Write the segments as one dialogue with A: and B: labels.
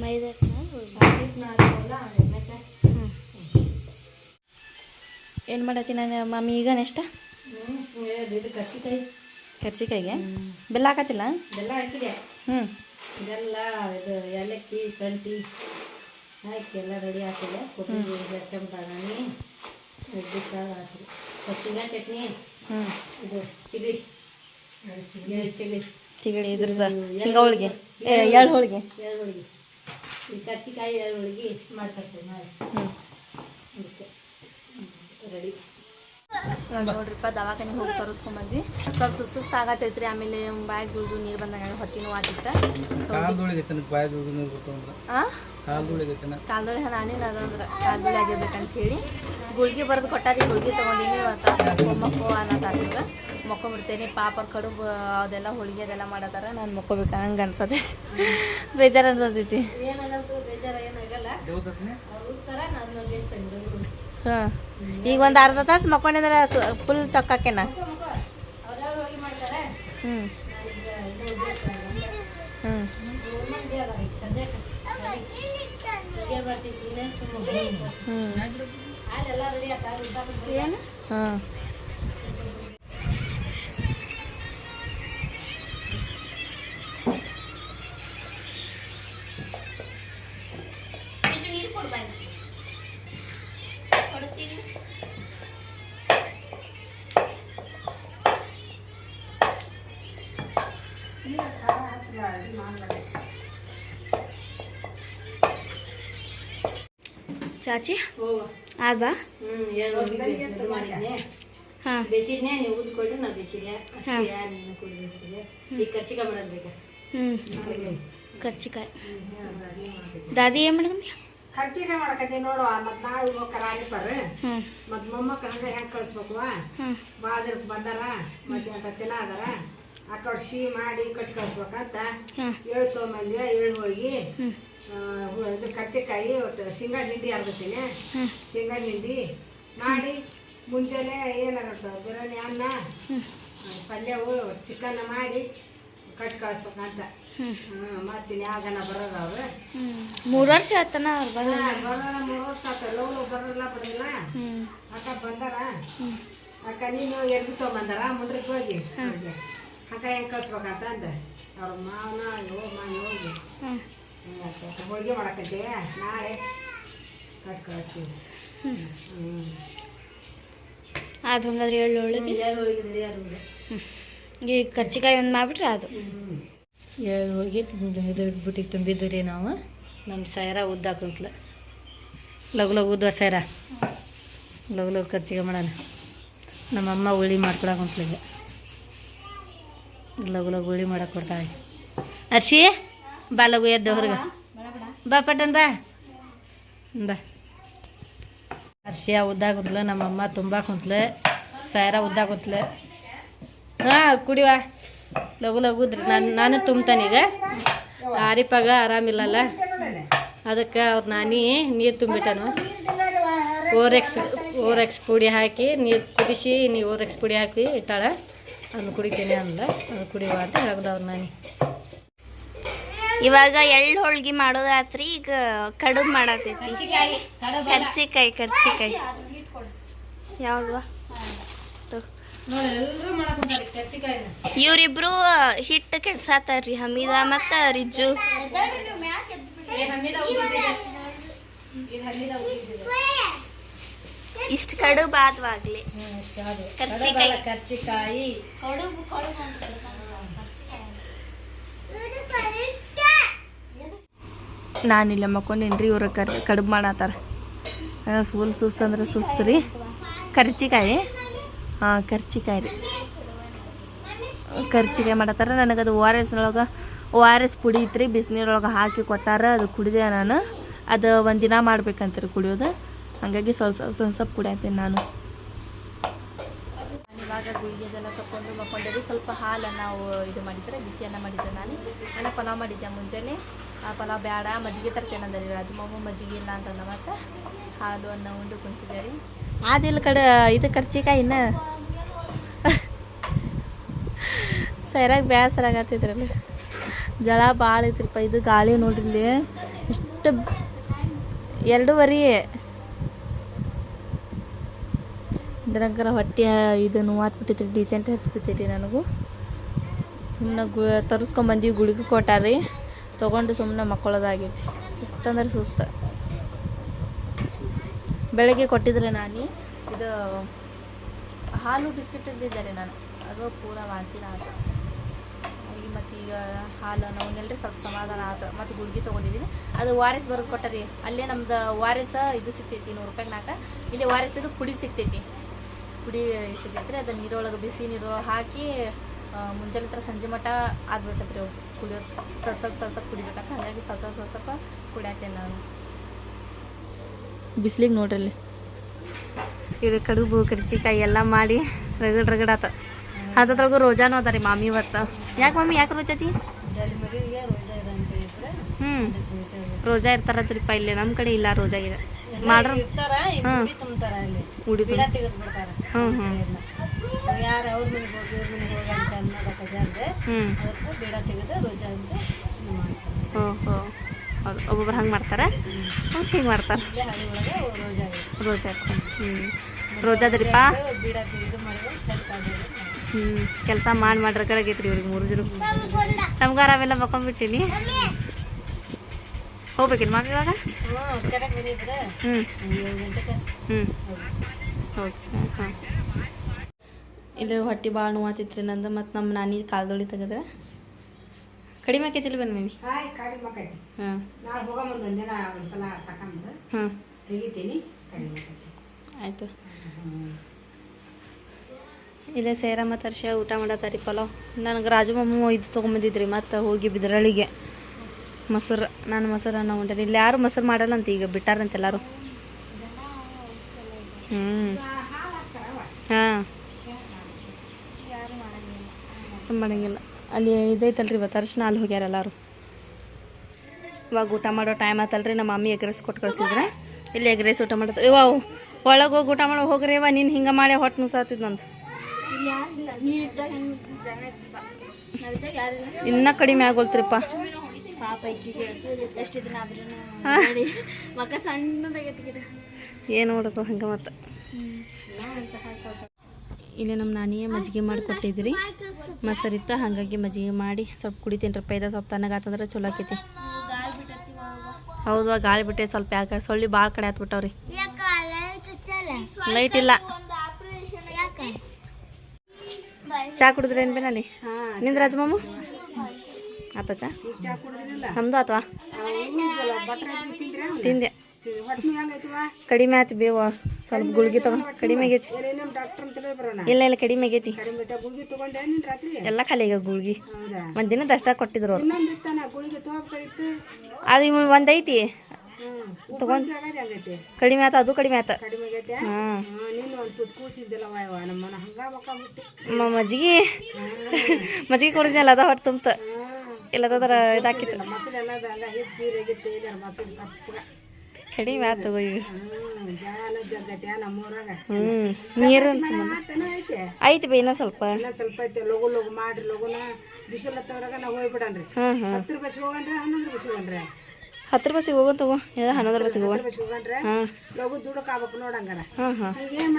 A: ಮೈದಾ ಏನು ಮಾಡತ್ತಿ ನಾನು ಮಮ್ಮಿ ಈಗ ನೆಕ್ಸ್ಟ್ ಕರ್ಚಿಕಾಯಿಗೆ ಬೆಲ್ಲ ಹಾಕತ್ತಿಲ್ಲ?
B: ಬೆಲ್ಲ ಹಾಕಿದೆ
A: ಹ್ಞೂ
B: ಬೆಲ್ಲ ಇದು ಏಲಕ್ಕಿ ಶುಂಠಿ ಹಾಕಿ ಎಲ್ಲ ರೆಡಿ ಹಾಕಿದೆ ಕೊತ್ತಂಬರಿ ಚಮಟಾಣಿ ಕಾಳು ಹಾಕಿದೆ ಕೊತ್ತಂಬರಿ ಚಟ್ನಿ
A: ಹ್ಞೂ
B: ಇದು ಚಿಲ್ಲಿ. Chilli chilli.
A: ತಿಗಡಿ ಇದ್ರದ ಶೇಂಗಾ ಹೋಳಿಗೆ ಎಳ್ಳು ಹೋಳಿಗೆ.
B: ಎರಡು ಹೋಳಿಗೆ. ಈ ಕತ್ತಿಕಾಯಿ ಹೋಳಿಗೆ ಮಾಡ್ಕೊಳ್ತೀವಿ
A: ನಾಳೆ
B: ಅದಕ್ಕೆ ರೆಡಿ.
A: ನೋಡ್ರಿಪ್ಪ ದವಾಖಾನೆಗೆ ಹೋಗಿ ತೋರಿಸ್ಕೊಂಬಂದ್ವಿ ಸ್ವಲ್ಪ ಸುಸ್ತು ಆಗತ್ತೈತ್ರಿ ಆಮೇಲೆ ಬಾಯಿ ದುಡ್ದು ನೀರು ಬಂದಾಗ ಹೊಟ್ಟೆ ನೋವು ಆತಿತ್ತ.
C: ಕಾಲ್ದೊಳಗೈತನ ಬಾಯ ಜೋಡಿ ನೀರು ಬರ್ತಾವಂದ್ರ
A: ಆ?
C: ಕಾಲ್ದೊಳಗೈತನ
A: ಕಾಲ್ದೊಳೆ ನಾನೇನು ಅದಂದ್ರೆ ಕಾಲ್ದೊಳೆ ಆಗಿರ್ಬೇಕಂತ ಹೇಳಿ. ಗುಳ್ಗಿ ಬರೆದು ಕೊಟ್ಟಾರಿ ಗುಳ್ಗಿ ತೊಗೊಂಡಿನಿ ಇವತ್ತು. ಮಕ್ಕೋ ಅನ್ನತ್ತಾರ ಮಕ್ಕೊಂಬಿಡ್ತೇನೆ ಪಾಪ ಕಡು ಕಡುಬು ಅದೆಲ್ಲ ಹೋಳಿಗೆ ಅದೆಲ್ಲ ಮಾಡೋದಾರ ನಾನು ಮಕ್ಕೋಬೇಕು ಹಂಗೆ ಅನ್ಸತ್ತೆ. ಬೇಜಾರು ಅನ್ಸತೈತಿ ಹಾಂ ಈಗ ಒಂದು ಅರ್ಧ ತಾಸು ಮಕ್ಕೊಂಡಿದ್ರೆ ಫುಲ್ ಚೊಕ್ಕಾಕೆನ? ಹ್ಞೂ ಹ್ಞೂ ಹ್ಞೂ ಏನು ಹಾಂ. ಚಾಚಿ? ಆದ? ಹಾಂ.
B: ಬೇಸಿದ್ನೆ ನೀವು ನಾ ಬೇಸಿದೆ ನೀನು ಕೂಡ ಬೇಸಿದೆ ಈಗ ಕರ್ಚಿಕಾಯಿ ಮಾಡೋದು ಬೇಕಾ?
A: ಹ್ಞೂ ಕರ್ಚಿಕಾಯಿ. ದಾದಿ ಏನು ಮಾಡ್ಕೊಂಡಿ
B: ಕರ್ಚಿಕಾಯಿ ಮಾಡಕತ್ತೀನಿ ನೋಡು ಮತ್ತು ನಾಳೆ ಹೋಗ್ತಾರ ಮತ್ತು ಮೊಮ್ಮಕ್ಳು ಹಂಗೆ ಹೆಂಗೆ ಕಳಿಸ್ಬೇಕು ದಿನಕ್ಕೆ ಬಂದಾರ ಮಧ್ಯಾಹ್ನ ದಿನ ಅದಾರ. ಆ ಕಡೆ ಸಿಹಿ ಮಾಡಿ ಕಟ್ಟಿ ಕಳಿಸ್ಬೇಕಂತ ಏಳು ತೊಗೊಂಬಂದ್ವಿ ಏಳು ಹೋಳಿಗೆ. ಇದು ಕಚ್ಚೆಕಾಯಿ ಒಟ್ಟು ಶೇಂಗಾ ನಿಂಡಿ
A: ಹ್ಞೂ
B: ಶೇಂಗಾ ನಿಂಡಿ ಮಾಡಿ ಮುಂಜಾನೆ ಏನಾಗುತ್ತೆ ಬಿರಿಯಾನಿ ಅನ್ನ ಪಲ್ಯವು ಚಿಕನ್ ಮಾಡಿ ಕಟ್ ಕಳಿಸ್ಬೇಕಂತ. ಮಾಡ್ತೀನಿ ಯಾವಾಗನ ಬರೋದು ಅವ್ರು.
A: ಮೂರು ವರ್ಷ ಆತನ ಅವ್ರು
B: ಬರೋಣ ಮೂರು ವರ್ಷ ಆತ ಲವ್ ಬರೋಲ್ಲ
A: ಬರಲ್ಲ
B: ಅಕ್ಕ ಬಂದಾರ? ಅಕ್ಕ ನೀನು ಎಲ್ಲಿ ತೊಗೊಂಬಂದಾರ? ಮುಂಡ್ರಿಗೆ ಹೋಗಿ. ಅಕ್ಕ ಹೆಂಗೆ ಕಳ್ಸ್ಬೇಕಂತ ಅಂದ. ಅವ್ರ ಮಾವನ ಯೋ ಮಾವನ ಹೋಗಿ.
A: ಹ್ಞೂ.
B: ಹೋಳಿಗೆ ಮಾಡಕತ್ತೀವಿ ನಾಳೆ ಕಟ್ ಕಳಿಸ್ತೀವಿ
A: ಹ್ಞೂ ಅದು ಹಂಗಾದ್ರೆ ಎಳ್ಳು ಹೋಳಿಗೆ.
B: ಹೋಳಿಗೆ ರೆಡಿ
A: ಈಗ ಕರ್ಚಿಕಾಯಿ ಒಂದು ಮಾಡಿಬಿಟ್ರೆ ಅದು
B: ಎಳ್ಳು ಹೋಳಿಗೆ ಇದು ತುಂಬಿದ್ದು ರೀ ನಾವು. ನಮ್ಮ ಸೈರ ಉದ್ದಾಕಂತ್ಲ ಲಗು ಲಗು ಉದ್ದ ಸೈರ. ಲಗು ಲಗು ಕರ್ಚಿಗೆ ಮಾಡೋಣ. ನಮ್ಮಮ್ಮ ಹುಳಿ ಮಾಡ್ಕೊಳಕಂತ್ಲಿಗೆ ಲಗು ಲಗು ಹುಳಿ ಮಾಡಕ್ಕೆ ಕೊಡ್ತಾಳೆ. ಅರ್ಶಿ? ಬಾ ಲಗು ಎದ್ದು ಹೊರಗೆ ಬಾ ಪಟ್ಟನ್ ಬಾ. ಬಾ. ಅರ್ಶಿಯ ಉದ್ದಾಕಂತ್ಲ ನಮ್ಮಮ್ಮ ತುಂಬ ಕುಂತ್ಲೆ ಸೈರ ಉದ್ದಾಕಂತ್ಲೆ ಹಾಂ ಕುಡಿವಾ ಲಘು ಲಘು ನಾನು ನಾನು ತುಂಬ್ತಾನೆ ಈಗ. ಆರಿಪಾಗ ಆರಾಮಿಲ್ಲಲ್ಲ. ಅದಕ್ಕೆ ಅವ್ರು ನಾನಿ ನೀರು ತುಂಬಿಟ್ಟನು. ಓರೆಕ್ಸ್ ಓರೆಕ್ಸ್ ಪುಡಿ ಹಾಕಿ ನೀರು ಕುದಿಸಿ ನೀ ಓರೆಕ್ಸ್ ಪುಡಿ ಹಾಕಿ ಇಟ್ಟಾಳ. ಅದನ್ನು ಕುಡಿತೀನಿ ಅಂದ ಅದು ಕುಡಿಯುವ ಅಂತ ಹೇಳ್ದವ್ರು ನಾನಿ.
A: ಇವಾಗ ಎಳ್ಳು ಹೋಳ್ಗಿ ಮಾಡೋದಾತ್ರಿ ಈಗ ಕಡುಬು ಮಾಡತೈತಿ ಕರ್ಚಿಕಾಯಿ ಕರ್ಚಿಕಾಯಿ ಯಾವ್ದು? ಇವ್ರಿಬ್ರು ಹಿಟ್ಟು ಕೆಡ್ಸಾತಾರ್ರಿ ಹಮೀದ ಮತ್ತ ರಿಜ್ಜು. ಇಷ್ಟು ಕಡುಬು ಆದ್ವಾಗ್ಲಿ. ಕರ್ಚಿಕಾಯಿ.
B: ಕರ್ಚಿಕಾಯಿ.
A: ನಾನಿಲ್ಲ ಮಕ್ಕೊಂಡೇನ್ರಿ, ಇವ್ರ ಕರ್, ಕಡುಬು ಮಾಡತ್ತಾರ ಫುಲ್ ಸುಸ್ತು ಅಂದ್ರೆ ಸುಸ್ತು ರೀ. ಕರ್ಚಿಕಾಯಿ. ಹಾಂ ಕರ್ಚಿಕಾಯಿ ರೀ. ಕರ್ಚಿಕಾಯಿ ಮಾಡತ್ತಾರ ಅದು ಓ ಆರ್ ಎಸ್ನೊಳಗೆ ಓ ಆರ್ ಎಸ್ ಪುಡಿ ಇತ್ತು ರೀ ಬಿಸಿನೀರೊಳಗೆ ಹಾಕಿ ಕೊಟ್ಟಾರ, ಅದು ಕುಡಿದೆ ನಾನು. ಅದು ಒಂದಿನ ಮಾಡ್ಬೇಕಂತ ರೀ ಕುಡಿಯೋದು. ಹಾಗಾಗಿ ಸ್ವಲ್ಪ ಸ್ವಲ್ಪ ಸ್ವಲ್ಪ ಸ್ವಲ್ಪ ಕುಡಿಯತ್ತೀನಿ ನಾನು. ಇವಾಗ ಗುಳಿಗೆದೆಲ್ಲ ತಗೊಂಡು ಮಕ್ಕೊಂಡೇವಿ ಸ್ವಲ್ಪ ಹಾಲನ್ನು ನಾವು ಇದು ಮಾಡಿದ್ರೆ, ಬಿಸಿಯನ್ನು ಮಾಡಿದ್ದೆ ನಾನು. ನಾನು ಪಲಾವ್ ಮಾಡಿದ್ದೆ ಮುಂಜಾನೆ? ಆ ಪಲಾವ್ ಬೇಡ ಮಜ್ಜಿಗೆ ತರ್ತೇನೆ ಅಂದ್ರಿ ರಾಜಮಾಮ ಮಜ್ಜಿಗೆ ಇಲ್ಲ ಅಂತಂದ ಮತ್ತೆ ಹಾಲು, ಅನ್ನ, ಉಂಡು ಕುಂತಿದ್ದೆ ರೀ. ಆದಿಲ್ಲ ಕಡೆ ಇದು ಖರ್ಚಿಕಾಯಿ ಇನ್ನ ಸೈರಾಗ ಬೇಸರ ಆಗತ್ತಿದ್ರಲ್ಲ ಜಳ ಭಾಳ ಐತ್ರಿಪ್ಪ, ಇದು ಗಾಳಿ ನೋಡ್ರಿ ಇಲ್ಲಿ. ಎಷ್ಟು ಎರಡೂವರೆ ನನಗರ ಹೊಟ್ಟೆ ಇದು ನೋವಾತ್ಬಿಟ್ಟೈತಿ ಡಿಸೆಂಟ್ ಹತ್ಬಿಟ್ಟೈತಿ ನನಗೂ. ಸುಮ್ಮನೆ ಗು ತರಿಸ್ಕೊಂಬಂದೀವಿ ಗುಳಿಗೆ ಕೊಟ್ಟಾರಿ ತೊಗೊಂಡು ಸುಮ್ಮನೆ ಮಕ್ಕಳದಾಗೈತಿ ಸುಸ್ತಂದ್ರೆ ಸುಸ್ತು. ಬೆಳಗ್ಗೆ ಕೊಟ್ಟಿದ್ರೆ ನಾನು, ಇದು ಹಾಲು ಬಿಸ್ಕಿಟ್ ಇದ್ದಿದ್ದಾರೆ ನಾನು. ಅದು ಪೂರ ವಾಂತಿನ ಆಯ್ತು ಈಗ ಮತ್ತು ಈಗ ಹಾಲು ನಾವನ್ನೆಲ್ಲರಿ ಸ್ವಲ್ಪ ಸಮಾಧಾನ ಆಯ್ತು ಮತ್ತು ಗುಳ್ಗಿ ತೊಗೊಂಡಿದ್ದೀನಿ ಅದು ವಾರ್ ಎಸ್ ಬರೋದು ಕೊಟ್ಟರಿ, ಅಲ್ಲೇ ನಮ್ದು ವಾರ್ ಎಸ್ ಇದು ಸಿಗ್ತೈತಿ, ನೂರು ರೂಪಾಯಿಗೆ ನಾಲ್ಕು ಇಲ್ಲಿ ವಾರ್ ಎಸ್ ಇದು ಪುಡಿ ಸಿಗ್ತೈತಿ. ಪುಡಿ ಸಿಗೈತ್ರಿ ಅದು ನೀರೊಳಗೆ ಬಿಸಿ ನೀರು ಹಾಕಿ ಮುಂಜಾನೆ ಹತ್ರ ಸಂಜೆ ಮಟ್ಟ ಆಗ್ಬಿಡ್ತೈತೆ ರೀ ಕುಡಿಯೋದು ಸ್ವಲ್ಪ ಸ್ವಲ್ಪ ಕುಡಿಬೇಕಂತ ಹಾಗಾಗಿ ಸ್ವಲ್ಪ ಸ್ವಲ್ಪ ಸ್ವಲ್ಪ ಕುಡಿಯತ್ತೇನೆ ನಾನು. ಬಿಸಿಲಿಗೆ ನೋಡ್ರಿ. ಇಲ್ಲಿ ಇದು ಕಡುಬು ಕರ್ಚಿಕಾಯಿ ಎಲ್ಲ ಮಾಡಿ ರಗಡ್ ರಗಡ್ ಆತ. ಅದ್ರೊಳಗೂ ರೋಜಾನು ಅದ ರೀ ಮಾಮಿ ಇವತ್ತು. ಯಾಕೆ ಮಮ್ಮಿ ಯಾಕೆ ರೋಜಾತಿ ಹ್ಞೂ ರೋಜಾ ಇರ್ತಾರತ್ರಿಪ್ಪ ಇಲ್ಲಿ ನಮ್ಮ ಕಡೆ ಇಲ್ಲ ರೋಜಾ ಇದೆ. ಮಾಡ್ರ ಹಾಂ
B: ತುಂಬ್ತಾರ ಅಲ್ಲಿ
A: ಉಡಿ ಹ್ಞೂ ಹ್ಞೂ
B: ಯಾರು ಅವ್ರ ಮನೆಗೆ ಹೋಗಿ ಇವ್ರ ಮನೆಗೆ ಹೋಗಿ ಅಂತ ಅನ್ನೋದಕ್ಕೆ ಜಾರ್ದೆ
A: ಹ್ಞೂ
B: ಅದಕ್ಕೆ ತೆಗೆದು ರೋಜಾ ಅಂತ ಮಾಡ್ತಾರೆ.
A: ಹೋ ಹೋ ಹೌದು ಒಬ್ಬೊಬ್ರು ಹಂಗೆ ಮಾಡ್ತಾರೆ? ಅವ್ರು ಹಿಂಗೆ ಮಾಡ್ತಾರೆ.
B: ಇಲ್ಲೇ ಹಳ್ಳಿ ಒಳಗೆ ರೋಜಾ ಇದೆ.
A: ರೋಜಾ ಹ್ಞೂ ರೋಜಾದ್ರಿಪ್ಪ
B: ಇದು ಮಾಡಿದ್ರೆ ಚಂದ ಕಾಣ್ತದೆ.
A: ಹ್ಞೂ ಕೆಲಸ ಮಾಡಿ ಮಾಡ್ರ ಕಡೆಗೈತ್ರಿ ಇವ್ರಿಗೆ ಮೂರು ಜನ ನಮ್ಗೆ ಆರಾಮೆಲ್ಲ ಮಕ್ಕೊಂಡ್ಬಿಟ್ಟಿನಿ ಹೋಗ್ಬೇಕೇನು ಮಾಮಿ ಇವಾಗ?
B: ಹ್ಞೂ ಕೆರೆಗೆ ಬಂದಿದ್ರೆ
A: ಹ್ಞೂ
B: ಏಳು ಗಂಟೆಗೆ.
A: ಹ್ಞೂ ಓಕೆ ಹಾಂ ಇಲ್ಲಿ ಹೊಟ್ಟೆ ಭಾಳ ನೋವಾತಿತ್ರಿ ನಂದು ಮತ್ತು ನಮ್ಮ ನಾನಿ ಕಾಲ್ದೊಳಿ ತೆಗೆದ್ರೆ. ಕಡಿಮೆ ಆಕೈತಿಲ್ಲ ಬನ್ನಿ. ನೀನು
D: ಹಾಯ್ ಕಡಿಮೆ ಆಕೈತಿ.
A: ಹಾಂ.
D: ನಾಳೆ ಹೋಗೋ ಮುಂದೆ
A: ಹಾಂ.
D: ತೆಗಿತೀನಿ ಕಡಿಮೆ ಆಕೈತಿ.
A: ಆಯಿತು. ಇಲ್ಲೇ ಸೇರ ಮತ್ತು ಹರ್ಷ ಊಟ ಮಾಡತ್ತಾರಿ ಪಲಾವ್. ನನಗೆ ರಾಜಮ್ಮ ಮಾಮ ಇದು ತೊಗೊಂಬಂದಿದ್ರಿ ಮತ್ತು ಹೋಗಿ ಬಿದ್ರಳಿಗೆ ಮೊಸರು ನಾನು ಮೊಸರನ್ನ ಉಂಡೇನಿ ಇಲ್ಲಿ ಯಾರು ಮೊಸರು ಮಾಡಲ್ಲ ಅಂತ ಈಗ ಬಿಟ್ಟಾರಂತೆಲ್ಲರೂ ಹ್ಞೂ ಹಾಂ. ಮಾಡಂಗಿಲ್ಲ. ಅಲ್ಲಿ ಇದೈತಲ್ರಿ ಇವತ್ತು ಅರ್ಶಿನ ಅಲ್ಲಿ ಹೋಗ್ಯಾರ ಎಲ್ಲರೂ. ಇವಾಗ ಊಟ ಮಾಡೋ ಟೈಮ್ ಆತಲ್ರಿ ನಮ್ಮ ಮಮ್ಮಿ ಎಗ್ ರೈಸ್ ಕೊಟ್ಟು ಕಳ್ಸಿದ್ರೆ ಇಲ್ಲಿ ಎಗ್ ರೈಸ್ ಊಟ ಮಾಡ್ತಾರೆ ಇವ ಒಳಗೆ ಹೋಗಿ ಊಟ ಮಾಡೋ ಹೋಗ್ರಿ ಇವ ನೀನು ಹಿಂಗೆ ಮಾಡಿ ಹೊಟ್ಟೆ ನುಸಾತಿದ್ ನಂದು. ಇನ್ನೂ ಕಡಿಮೆ ಆಗೋಲ್ತ್ರಿಪ್ಪ.
E: ಪಾಪ ಎಷ್ಟು ಆದ್ರೂ
A: ಏನು ನೋಡೋದು ಹಂಗೆ ಮತ್ತೆ. ಇಲ್ಲಿ ನಮ್ಮ ನಾನಿಯೇ ಮಜ್ಜಿಗೆ ಮಾಡಿ ಮೊಸರಿತ್ತ ಹಾಗಾಗಿ ಮಜ್ಜಿಗೆ ಮಾಡಿ ಸ್ವಲ್ಪ ಕುಡಿತೀನಿ ರಪ್ಪ ಇದ ಸ್ವಲ್ಪ ತನಗಾತಂದ್ರೆ ಚಲೋ ಆಕೈತಿ. ಹೌದು ಗಾಳಿ ಬಿಟ್ಟೆ ಸ್ವಲ್ಪ ಯಾಕೆ ಸೊಳ್ಳಿ ಭಾಳ ಕಡೆ ಹತ್ಬಿಟ್ಟವ್ರಿ ಲೈಟ್ ಇಲ್ಲ. ಚಾ ಕುಡಿದ್ರೆ ಏನು ಬೇನಲ್ಲಿ ನಿಂದ ರಾಜಮಾಮು ಆತ ಚಾ? ನಮ್ದು ಆತವಾ? ತಿಂದೆ. ಕಡಿಮೆ ಆಯ್ತು ಬೇವ ಸ್ವಲ್ಪ ಗುಳ್ಗಿ ತಗೊಂಡು ಕಡಿಮೆ ಆಗೈತಿ. ಇಲ್ಲ ಇಲ್ಲ ಕಡಿಮೆ ಆಗೈತಿ. ಎಲ್ಲ ಖಾಲಿ ಈಗ ಗುಳ್ಗಿ. ಒಂದು ದಿನದ ಅಷ್ಟ ಕೊಟ್ಟಿದ್ರು ಅದು ಇವ್ ಒಂದ್ ಐತಿ.
D: ಹ್ಞೂ ತಗೊಂಡು
A: ಕಡಿಮೆ ಆತ ಅದು ಕಡಿಮೆ ಆತ. ಮಜ್ಜಿಗೆ ಮಜ್ಜಿಗೆ ಕೊಡಿದ್ನಲ್ಲ ಅದ ಹೊಟ್ಟೆ ತುಂಬ ಇಲ್ಲದ್ರ ಇದಾಕಿತ್ತು. ಕಡಿಮೆ ಆತು ಈಗ.
D: ಹ್ಞೂ
A: ನೀರಿನ ಸಂಬಂಧ
D: ಐತೆ?
A: ಐತಿ ಬೈ ಇನ್ನೂ ಸ್ವಲ್ಪ.
D: ಸ್ವಲ್ಪ ಐತೆ ಲಗು ಲಗು ಮಾಡ್ರಿ ಲಗುನ ಬಿಸಿಲು ಹತ್ತವ್ರಾಗ ನಾವು ಹೋಗ್ಬಿಡನ್ರಿ. ಹತ್ತು ರೂಪಾಯಿ ಹೋಗನ್ರಿ ಹನ್ನೊಂದು ರೂಪಾಯಿ ಹೋಗನ್ರಿ?
A: ಹತ್ತು ರೂಪಾಯಿ ಹೋಗೋಣ ತಗೋ ಇಲ್ಲ ಹನ್ನೊಂದು ರೂಪಾಯಿ ಸಿಗುವ
D: ರೂಪಾಯಿ ಹೋಗನ್ರಿ?
A: ಹಾಂ
D: ಲಗು ದುಡಕ್ ಆಗ್ಬೇಕು ನೋಡಂಗಾರ ಏನ್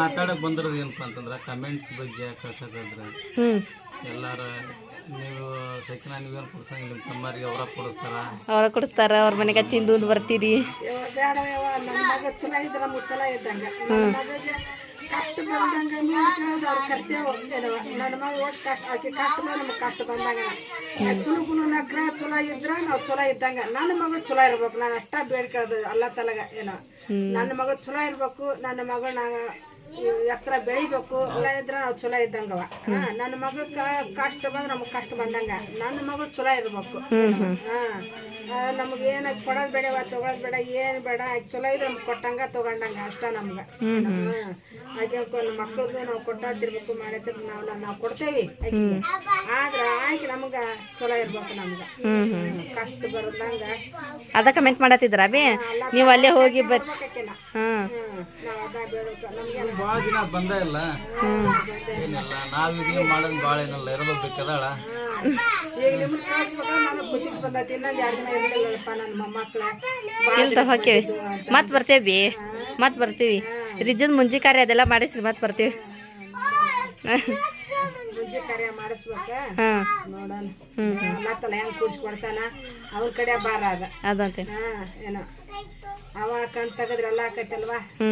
C: ಮಾತಾಡಕ್ ಬಂದಿರೋದು ಏನಪ್ಪ ಅಂತಂದ್ರೆ ಕಮೆಂಟ್ಸ್ ಬಗ್ಗೆ ಕಳ್ಸಕ್ಕಂದ್ರೆ
A: ಹ್ಞೂ
C: ಎಲ್ಲಾರ ನೀವು ಸೆಕೆಂಡ್ ನೀವೇನು ಕೊಡ್ಸಂಗಿಲ್ಲ ನಿಮ್ಮ ತಮ್ಮರಿಗೆ ಅವರ ಕೊಡಿಸ್ತಾರ?
A: ಅವ್ರ ಕೊಡಿಸ್ತಾರ ಅವ್ರ ಮನೆಗೆ ತಿಂದು ಉಂಡು ಬರ್ತೀರಿ.
D: ಕಷ್ಟ ಬಂದಂಗೆ ಅವ್ರ ಕರ್ತೇವ ನನ್ನ ಮಗ ಒಟ್ಟು ಕಷ್ಟ ಆಕೆ ಕಷ್ಟ ನಮ್ಗೆ ಕಷ್ಟ ಬಂದಾಗ ಚಲೋ ಇದ್ರ ನಾವು ಚಲೋ ಇದ್ದಂಗ. ನನ್ನ ಮಗಳು ಚಲೋ ಇರ್ಬೇಕು ನಾನು ಅಷ್ಟ ಬೇಡ್ಕೊಳ್ಳೋದು ಅಲ್ಲ ತಲಗ ಏನೋ ನನ್ನ ಮಗಳು ಚಲೋ ಇರ್ಬೇಕು ನನ್ನ ಮಗಳು ನಾ ಎತ್ತರ ಬೆಳಿಬೇಕು. ಇಲ್ಲ ಇದ್ರೆ ನಾವು ಚಲೋ ಇದ್ದಂಗವ. ನನ್ನ ಮಗಳ ಕಷ್ಟ ಬಂದ್ರೆ ನಮಗೆ ಕಷ್ಟ ಬಂದಂಗ. ನನ್ನ ಮಗಳು ಚಲೋ ಇರ್ಬೇಕು. ಹಾ ನಮ್ಗೆ ಏನ ಕೊಡೋದು ಬೇಡ ತಗೊಳೋದು ಬೇಡ ಏನು ಬೇಡ ಚಲೋ ಇದ್ರೆ ನಮ್ಗೆ ಕೊಟ್ಟಂಗ ತಗೊಂಡಂಗ ಅಷ್ಟ ನಮ್ಗೆ. ಹಾಗೆ ಮಕ್ಕಳದು ನಾವು ಕೊಟ್ಟಾತಿರ್ಬೇಕು ಮಾಡಿದ್ರೆ ನಾವು ನಾವು ಕೊಡ್ತೇವಿ ಆದ್ರೆ ಆಯ್ಕೆ ನಮ್ಗೆ ಚಲೋ ಇರ್ಬೇಕು ನಮ್ಗೆ. ಕಷ್ಟ ಬರದಂಗ.
B: ಅದ ಕಮೆಂಟ್ ಮಾಡತ್ತಿದ್ರ ಬಿ ನೀವು ಅಲ್ಲೇ ಹೋಗಿ ಬರ್
D: ಹ್ಮ್. ನಾವು ಅದ ನಮ್ಗೆ
C: ಭಾಳ ದಿನ ಬಂದ ಇಲ್ಲ. ಏನಿಲ್ಲ ನಾವು ಇದೇ ಬಹಳ ಭಾಳ ಏನಿಲ್ಲ ಇರೋದು ಬೇಕದಾಳ.
D: ಈಗ ನಿಮ್ಮನ್ನ ಕಳಿಸ್ಬೇಕು ನನಗೆ ಬುದ್ಧಿ ಬಂದೈತಿ ಇನ್ನೊಂದು ಎರಡು ದಿನ ಇರಲಿಲ್ಲಪ್ಪ ನನ್ನ ಮೊಮ್ಮಕ್ಳು.
B: ಮತ್ತೆ ಬರ್ತೇವಿ ಬಿ ಮತ್ತೆ ಬರ್ತೀವಿ. ರಿಜನ್ ಮುಂಜಿ ಕಾರ್ಯ ಅದೆಲ್ಲ ಮಾಡಿಸ್ರಿ ಮತ್ತೆ ಬರ್ತೀವಿ.
D: ಕಾರ್ಯ ಮಾಡಿಸ್ಬೇಕ?
B: ಹಾಂ.
D: ನೋಡೋಣ. ಮತ್ತಲ್ಲ ಹೆಂಗ್ ಕೂಡ್ಸ್ಕೊಡ್ತಾನ ಅವ್ರ ಕಡೆ ಬಾರ ಅದ.
B: ಅದಂತೆ.
D: ಹಾ ಏನೋ. ಅವ ಕಣ್ ತೆಗದ್ರೆಲ್ಲ ಆಕೈತಲ್ವಾ?
B: ಹ್ಞೂ